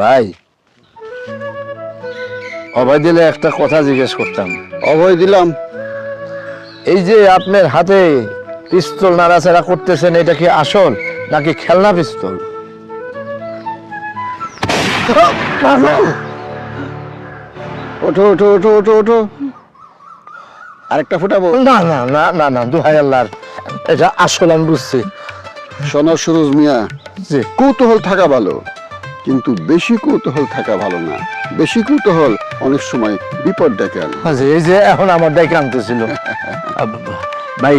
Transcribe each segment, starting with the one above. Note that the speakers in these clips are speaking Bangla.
ভাই। অভয় দিলে একটা কথা জিজ্ঞেস করতাম। অভয় দিলাম। এই যে আপনার হাতে পিস্তল নাড়াচাড়া করতেছেন এটা কি আসল নাকি খেলনা পিস্তল? ওঠো ওঠো ওঠো ওঠো ওঠো। আরেকটা ফুটাবো? না না না না না দুহাই আল্লাহর। এটা আসল আমি বুঝছি। শোনো সুরজ মিয়া। জি। কৌতূহল থাকা ভালো। কিন্তু বেশি কৌতূহল থাকা ভালো না। বেশি কৌতূহল অনেক সময় বিপদ ডেকে আনে। এই যে এখন আমার ডাইকে আনতেছিল। ভাই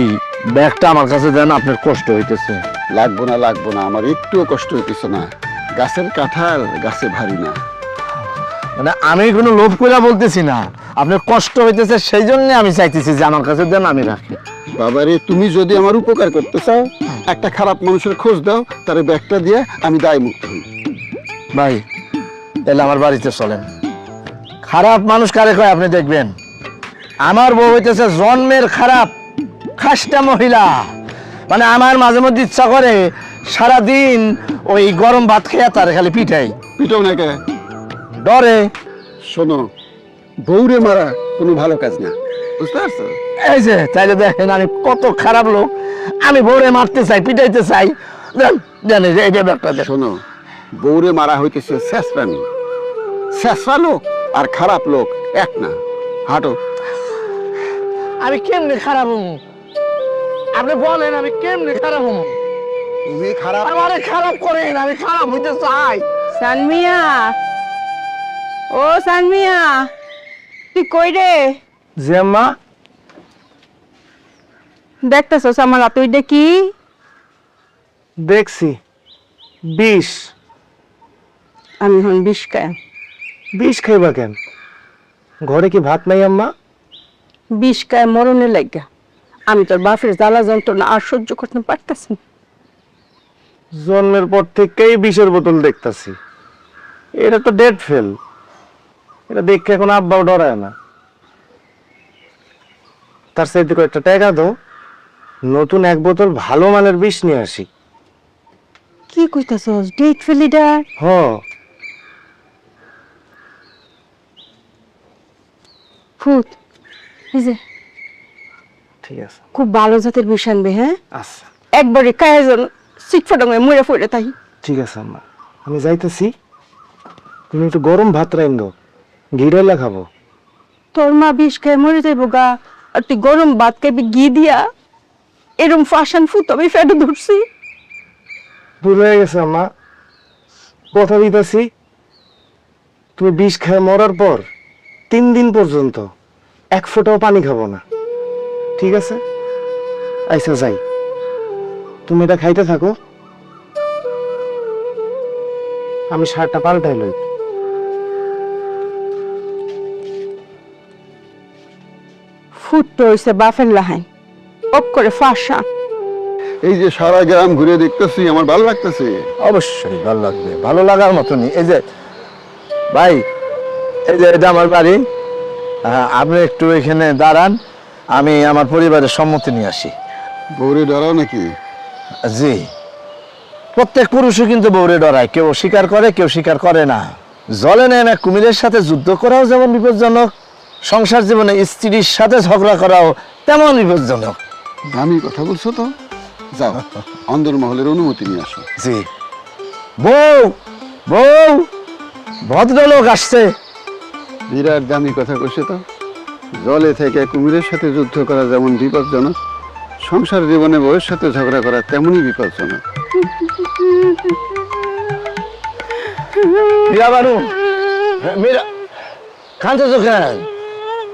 ব্যাগটা আমার কাছে দেন আপনার কষ্ট হইতেছে। লাগবো না লাগবো না আমার একটুও কষ্ট হইতেছে না। গাছের কাঁঠাল গাছে ভারী না। মানে আমি কোনো লোভ করে বলতেছি না। আপনার কষ্ট হইতেছে সেই জন্য আমি চাইতেছি যে আমার কাছে দেন আমি রাখি। বাবারে তুমি যদি আমার উপকার করতে চাও একটা খারাপ মানুষের খোঁজ দাও তার ব্যাগটা দিয়ে আমি দায় মুক্ত হই। ভাই তাহলে আমার বাড়িতে চলেন। খারাপ মানুষ কারে কয় আপনি দেখবেন? আমার বউ হইতেছে জন্মের খারাপ খাসটা মহিলা। মানে আমার মাঝে মধ্যে ইচ্ছা করে সারাদিন ওই গরম ভাত খেয়ে তার খালি পিঠাই পিটাও না কে? ডরে। শোনো বউরে মারা কোনো ভালো কাজ না। বুঝতে পারছ? এই যে তাইলে দেখেন আমি কত খারাপ লোক। আমি বউরে মারতে চাই পিটাইতে চাই। দেন দেন এই যে এই ব্যাগটা শোনো বউরে মারা হইতেছে শেষ শেষরানি শেষরা লোক আর খারাপ লোক এক না। হাঁটো। আমি কেমনে খারাপ হম আপনি বলেন আমি কেমনে খারাপ হম তুমি খারাপ আমারে খারাপ করেন আমি খারাপ হইতে চাই। সানমিয়া! ও সানমিয়া! তুই কই রে? জি আম্মা। দেখতেছস আমার তুই দেখি দেখছি। বিষ। আমি হন বিষ খায় বিষ খাইবা কেন? ঘরে কি ভাত নাই আম্মা? বিষ খায় মরণে লাগা আমি তোর বাপের জ্বালা যন্ত্রণা আর সহ্য করতে পারতেছি না। জন্মের পর থেকেই বিষের বোতল দেখতাছি। এটা তো ডেড ফেল। এটা দেখে এখন আব্বাও ডরায় না। তার সাথে কয়েকটা টাকা দাও। নতুন এক বোতল ভালো মানের বিষ নিয়ে আসি। কি কইতাছস? ডেট ফেলিডার হ। ফুট এই যে। ঠিক আছে। খুব ভালো জাতের বিষ আনবে হ্যাঁ? আচ্ছা। একবারে কায়ে যেন সিট ফটাঙ্গে মরে পড়ে তাই। ঠিক আছে আম্মা। আমি যাইতেছি। তুমি একটু গরম ভাত রাইন দাও। ঘিরেলা খাব। তোর মা বিষ খায় মরে যাইব গা। আর তুই গরম ভাত খাইবি ঘি দিয়া। এরম ফাশান ফুট আমি ফেটে ধরছি। ভুল হয়ে গেছে আম্মা। কথা দিতেছি। তুমি বিষ খেয়ে মরার পর তিন দিন পর্যন্ত এক ফোঁটাও পানি খাব না। ঠিক আছে? আইসা যাই। তুমি এটা খাইতে থাকো। আমি সারটা পাল্টাই লই। ফুটতে হইছে বাফের লাহাই অপ করে ফাঁসা। এই যে সারা গ্রাম ঘুরে দেখতেছি আমার ভালো লাগতেছে। অবশ্যই ভালো লাগবে ভালো লাগার মতনই। এই যে ভাই এই যে এটা আমার বাড়ি আপনি একটু এখানে দাঁড়ান আমি আমার পরিবারের সম্মতি নিয়ে আসি। বউরে ডরাও নাকি? জি। প্রত্যেক পুরুষই কিন্তু বউরে ডরায় কেউ স্বীকার করে কেউ স্বীকার করে না। জলে নেমে কুমিরের সাথে যুদ্ধ করাও যেমন বিপজ্জনক সংসার জীবনে স্ত্রীর সাথে ঝগড়া করাও তেমন বিপজ্জনক। দামি কথা বলছো তো? যাও অন্দরমহলের অনুমতি নিয়ে আসো। জি। বউ বউ ভদ্রলোক আসছে। বিরাট দামি কথা কইছে তো। জলে থেকে কুমিরের সাথে যুদ্ধ করা যেমন বিপজ্জনক সংসার জীবনে বউয়ের সাথে ঝগড়া করা তেমনই বিপজ্জনক। মীরা বানু মীরা কাঁদতেছো কেন?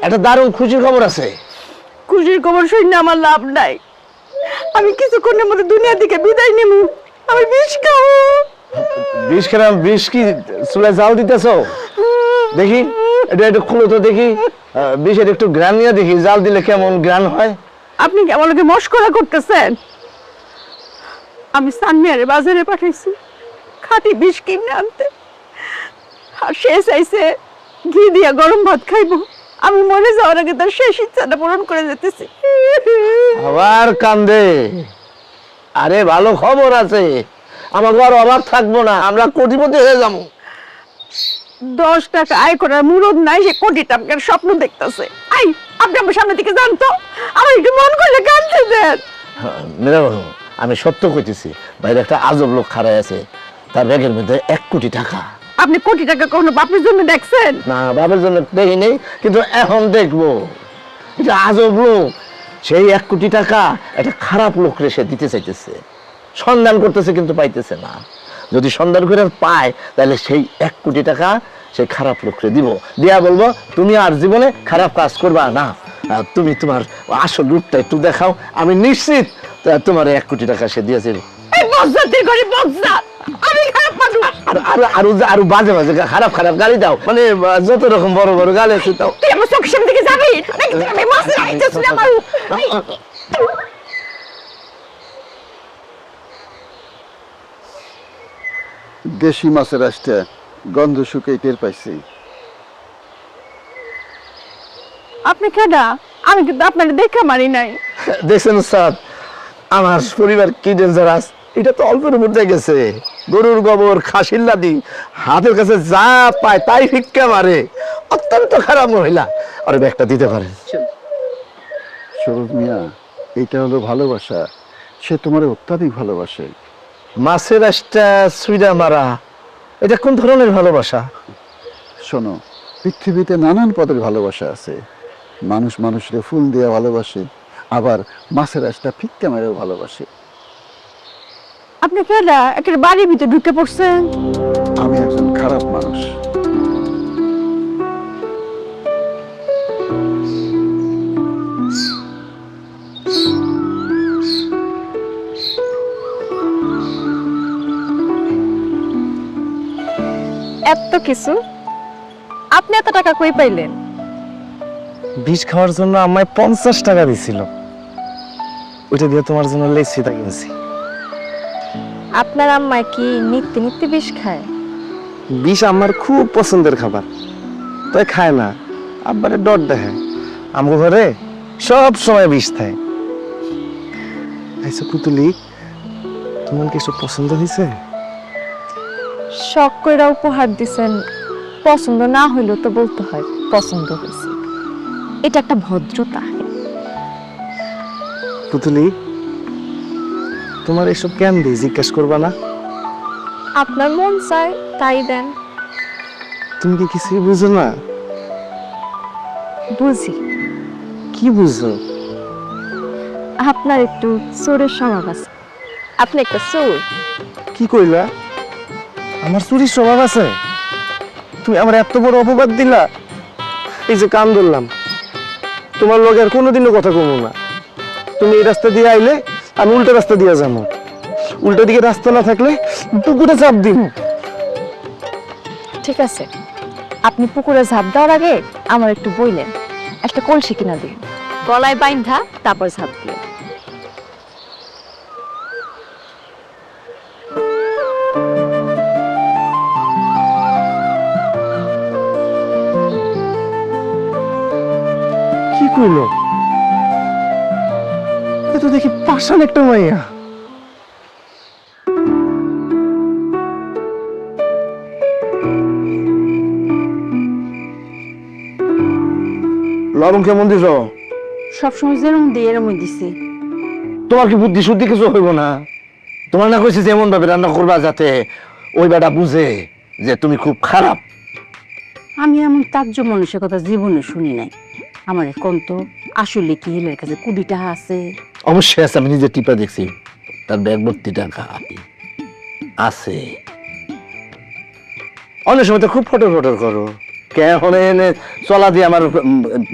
একটা দারুণ খুশির খবর আছে। খুশির খবর শুনে আমার লাভ নাই। আমি কিছুক্ষণের মধ্যে দুনিয়া থেকে বিদায় নেব। আমি বিষ খাব। বিষ খেলাম বিষ কি চুলে জাল দিতেছো? দেখি এটা একটু খুলো তো দেখি। বিষের একটু গ্রান নিয়ে দেখি জাল দিলে কেমন গ্রান হয়? আপনি কি আমার লোকে মস্করা করতেছেন? আমি সানমিয়ারে বাজারে পাঠাইছি খাঁটি বিষ কিনে আনতে। আর সে চাইছে ঘি দিয়া গরম ভাত খাইবো। আমি মরে যাওয়ার আগে তার শেষ ইচ্ছাটা পূরণ করে যেতেছি আবার কান্দে। আরে ভালো খবর আছে। আমার ঘর অভাব থাকব না আমরা কোটিপতি হয়ে যাব। দশ টাকা আয় করার মুরদ নাই সে কোটি টাকার স্বপ্ন দেখতেছে। আই আপনি আমার সামনে দিকে যান তো। আমার একটু মন করলে কাঁদতে দেন। মেরা আমি সত্য কইতেছি বাইরে একটা আজব লোক খাড়াই আছে তার ব্যাগের মধ্যে এক কোটি টাকা। আপনি কোটি টাকা কখনো বাপের জন্য দেখছেন? না বাবার জন্য দেখি নেই কিন্তু এখন দেখব। এটা আজব লোক সেই এক কোটি টাকা একটা খারাপ লোক সে দিতে চাইতেছে। সন্ধান করতেছে কিন্তু পাইতেছে না। যদি সন্ধান করে পায় তাহলে সেই এক কোটি টাকা সেই খারাপ লোককে দিব। দিয়া বলব তুমি আর জীবনে খারাপ কাজ করবা না। তুমি তোমার আসল রূপটা একটু দেখাও। আমি নিশ্চিত তোমার এক কোটি টাকা সে দিয়েছে আর আরও আরও আরও বাজে বাজে খারাপ খারাপ গালি দাও। মানে যত রকম বড় বড় গালি আছে দাও তুই আমার চোখের সামনে যাবি নাকি তুই আমি মাছ রাখতেছি না আমার দেশি মাছের আসতে গন্ধ শুকেই টের পাইছি। আপনি কেডা? আমি কিন্তু আপনার দেখা মারি নাই। দেখছেন স্যার আমার পরিবার কি ডেঞ্জারাস এটা তো অল্পের মধ্যে গেছে। গরুর গোবর খাসির লাদি হাতের কাছে যা পায় তাই ভিক্ষা মারে। অত্যন্ত খারাপ মহিলা। আর ব্যাগটা দিতে পারে সরোজ মিয়া এটা হলো ভালোবাসা। সে তোমার অত্যাধিক ভালোবাসে। মাছের আশটা সুইডা মারা। এটা কোন ধরনের ভালোবাসা? শোনো পৃথিবীতে নানান পদের ভালোবাসা আছে। মানুষ মানুষের ফুল দিয়ে ভালোবাসে আবার মাছের আশটা ফিক্কা মেরেও ভালোবাসে। আপনি কেডা একটা বাড়ির ভিতরে ঢুকে পড়ছেন। আমি একজন খারাপ মানুষ। এত কিছু? আপনি এত টাকা কই পাইলেন? বিষ খাওয়ার জন্য আমায় পঞ্চাশ টাকা দিছিল। ওইটা দিয়ে তোমার জন্য লেসিটা কিনছি। আপনার আম্মা কি নিত্যে নিত্যে বিষ খায়? বিষ আমার খুব পছন্দের খাবার। তাই খায় না। আব্বারে ডর দেখে। আমগো ঘরে সব সময় বিষ থাকে। আইসো পুতুলি তোমার কি সব পছন্দ হয়েছে? শখ কইরা উপহার দিছেন। পছন্দ না হইলেও তো বলতে হয় পছন্দ হয়েছে এটা একটা ভদ্রতা। পুতুলি তোমার এসব কেন দিয়ে জিজ্ঞেস করবা না? আপনার মন চায় তাই দেন। তুমি কি কিছুই বুঝো না? বুঝি। কি বুঝো? আপনার একটু চোরের স্বভাব আছে। আপনি একটা চোর। কি কইলা? আমার চুরির স্বভাব আছে। তুমি আমার এত বড় অপবাদ দিলা। এই যে কান ধরলাম। তোমার লগে আর কোনোদিনও কথা কমো না। তুমি এই রাস্তা দিয়ে আইলে আমি উল্টো রাস্তা দিয়ে যাব। উল্টো দিকে রাস্তা না থাকলে পুকুরে চাপ দিন ঠিক আছে। আপনি পুকুরে ঝাঁপ দেওয়ার আগে আমার একটু বইলেন। একটা কলসি কিনা দিন। গলায় বাইন্ধা, তারপর ঝাঁপ দিয়ে তো একটা মাইয়া। লবণ কেমন দিছ? সবসময় যেরকম দিয়ে এরকম দিছে। তোমার কি বুদ্ধি শুদ্ধি কিছু হইব না? তোমার না কইছি যেমন ভাবে রান্না করবা যাতে ওই বেটা বুঝে যে তুমি খুব খারাপ। আমি এমন তাজ্য মানুষের কথা জীবনে শুনি নাই। আমার এখন তো আসলে কি হিলের কাছে কুড়ি টাকা আছে? অবশ্যই আছে আমি নিজে টিপা দেখছি। তার ব্যাগ ভর্তি টাকা আছে। অনেক সময় তো খুব ফটো ফটো করো। কেন এনে চলা দিয়ে আমার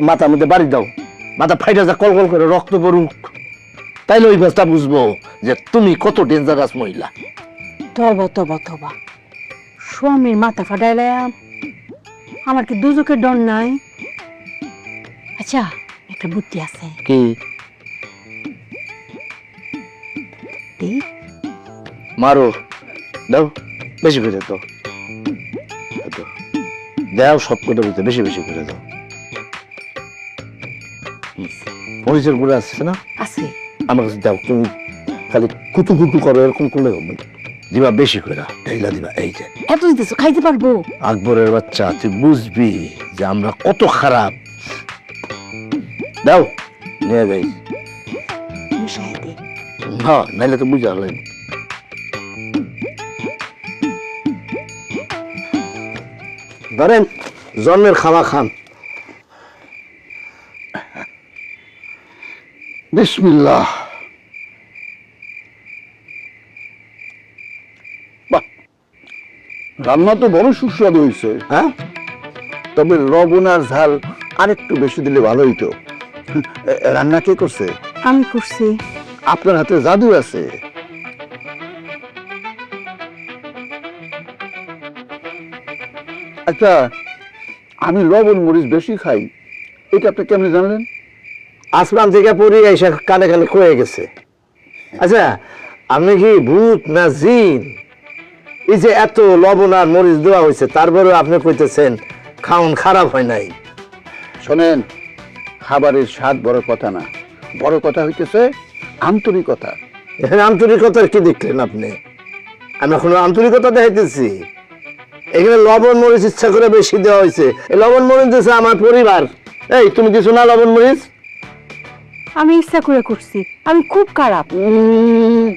মাথার মধ্যে বাড়ি দাও। মাথা ফাইটা যা কল কল করে রক্ত পড়ুক। তাইলে ওই কাজটা বুঝব যে তুমি কত ডেঞ্জারাস মহিলা। তবা তবা তবা। স্বামীর মাথা ফাটাইলাম। আমার কি দুজকের ডর নাই? আচ্ছা একটা বুদ্ধি আছে। কি? মারো। দাও বেশি করে দাও। দাও। সব কটা বেশি বেশি করে দাও। মরিচের গুঁড়া আছে না? আছে। আমার কাছে দাও তুমি খালি কুতু কুতু করো এরকম করলে হবে দিবা বেশি করে ঢেলা দিবা এই যে। এত দিতেছো খাইতে পারব? আকবরের বাচ্চা তুই বুঝবি যে আমরা কত খারাপ। দাও নিয়ে যাই। হ্যাঁ নাইলে তো বুঝা হলেন ধরেন জন্মের খাওয়া খান। বিসমিল্লাহ। রান্না তো বড় সুস্বাদু হয়েছে। হ্যাঁ? তবে লবণ আর ঝাল আরেকটু বেশি দিলে ভালো হইতো। রান্না কে করছে? আমি করছি। আপনার হাতে জাদু আছে। আচ্ছা আমি লবণ মরিচ বেশি খাই এটা আপনি কেমনে জানলেন? আসমান থেকে পড়ে এসে কানে কানে কয়ে গেছে। আচ্ছা আপনি কি ভূত না জিন? এই যে এত লবণ আর মরিচ দেওয়া হয়েছে তারপরেও আপনি কইতেছেন খাউন খারাপ হয় নাই। শোনেন খাবারের স্বাদ বড় কথা না। বড় কথা হইতেছে আন্তরিকতা। এখানে আন্তরিকতার কি দেখলেন আপনি? আমি এখন আন্তরিকতা দেখাইতেছি। এখানে লবণ মরিচ ইচ্ছা করে বেশি দেওয়া হয়েছে। এই লবণ মরিচ দিয়েছে আমার পরিবার। এই তুমি কিছু না লবণ মরিচ? আমি ইচ্ছা করে করছি। আমি খুব খারাপ। উম,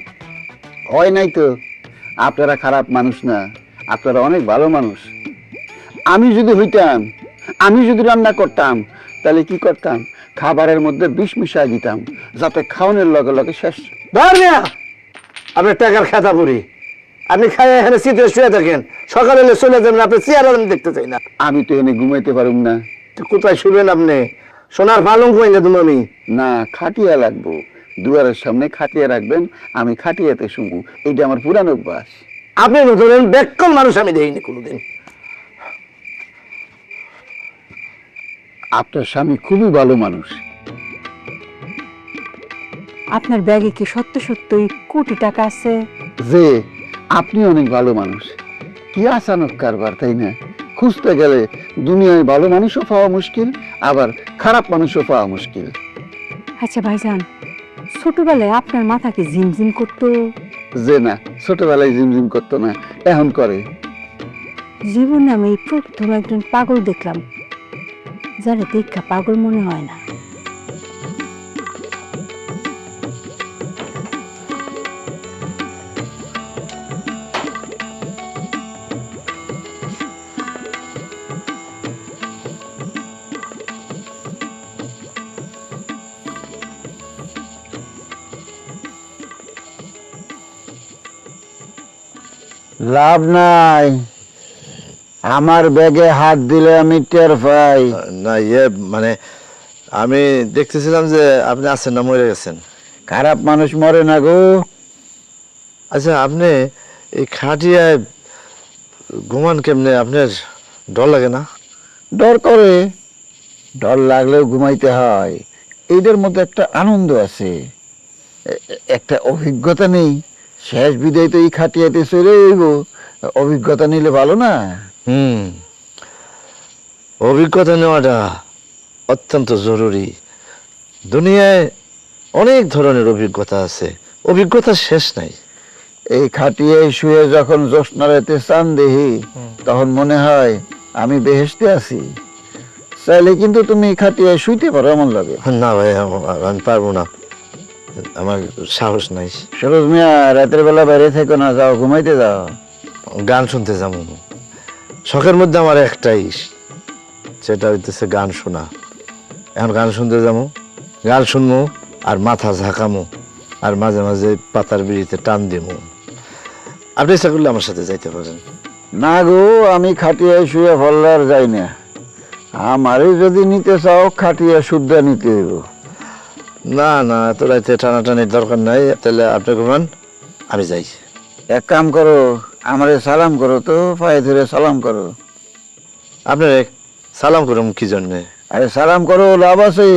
হয় নাই তো। আপনারা খারাপ মানুষ না। আপনারা অনেক ভালো মানুষ। আমি যদি হইতাম আমি যদি রান্না করতাম তাহলে কি করতাম? খাবারের মধ্যে বিষ মিশাই দিতাম যাতে খাওয়ানোর লগে লগে শেষ। আপনার টাকার খাতা পড়ি। আপনি খাই এখানে শীতে শুয়ে থাকেন। সকালে চলে যাবেন আপনি চেয়ার আমি দেখতে চাই না। আমি তো এনে ঘুমাইতে পারুম না। তো কোথায় শুবেন আপনি? সোনার পালং কইলে তুমি আমি? না খাটিয়া লাগবো। দুয়ারের সামনে খাটিয়া রাখবেন আমি খাটিয়াতে শুনব এইটা আমার পুরানো অভ্যাস। আপনি ধরেন বেকল মানুষ আমি দেখিনি কোনোদিন। আপনার স্বামী খুবই ভালো মানুষ। আপনার ব্যাগে কি সত্য সত্যই কোটি টাকা আছে? যে আপনি অনেক ভালো মানুষ। কি আচানক কারবার তাই না? খুঁজতে গেলে দুনিয়ায় ভালো মানুষও পাওয়া মুশকিল আবার খারাপ মানুষও পাওয়া মুশকিল। আচ্ছা ভাইজান ছোটবেলায় আপনার মাথা কি ঝিমঝিম করতো? যে না ছোটবেলায় জিমজিম করতো না এখন করে। জীবনে আমি প্রথম একজন পাগল দেখলাম। যারা দেখা পাগল মনে হয় না। লাভ নাই। আমার ব্যাগে হাত দিলে আমি টের পাই। না ইয়ে মানে আমি দেখতেছিলাম যে আপনি আছেন না মরে গেছেন। খারাপ মানুষ মরে না গো। আচ্ছা আপনি এই খাটিয়ায় ঘুমান কেমনে? আপনার ডর লাগে না? ডর করে। ডর লাগলেও ঘুমাইতে হয়। এদের মধ্যে একটা আনন্দ আছে। একটা অভিজ্ঞতা নেই। শেষ বিদায় তো এই খাটিয়াতে চলে যাইব অভিজ্ঞতা নিলে ভালো না? হুম। অভিজ্ঞতা নেওয়াটা অত্যন্ত জরুরি। দুনিয়ায় অনেক ধরনের অভিজ্ঞতা আছে। অভিজ্ঞতা শেষ নাই। এই খাটিয়ায় শুয়ে যখন জ্যোৎস্নারাতে চান দেখি তখন মনে হয় আমি বেহেশতে আছি। চাইলে কিন্তু তুমি খাটিয়ায় শুইতে পারো এমন লাগে। না ভাই আমি পারব না। আমার সাহস নাই। সরোজ মিয়া রাতের বেলা বাইরে থেকো না যাও ঘুমাইতে যাও। গান শুনতে যাব। শখের মধ্যে আমার একটাই সেটা হইতেছে গান শোনা। এখন গান শুনতে যাব গান শুনব আর মাথা ঝাঁকামো আর মাঝে মাঝে পাতার বিড়িতে টান দিব আপনি ইচ্ছা করলে আমার সাথে যাইতে পারেন। না গো আমি খাটিয়ায় শুয়ে ফললে আর যাই না। আমারই যদি নিতে চাও খাটিয়া শুদ্ধ নিতে হইব। না না এত রাইতে টানাটানির দরকার নাই। তাহলে আপনি ঘুমান আমি যাই। এক কাম করো আমারে সালাম করো তো পায়ে ধরে সালাম করো। আপনার সালাম করো কি জন্যে? আরে সালাম করো লাভ আছে।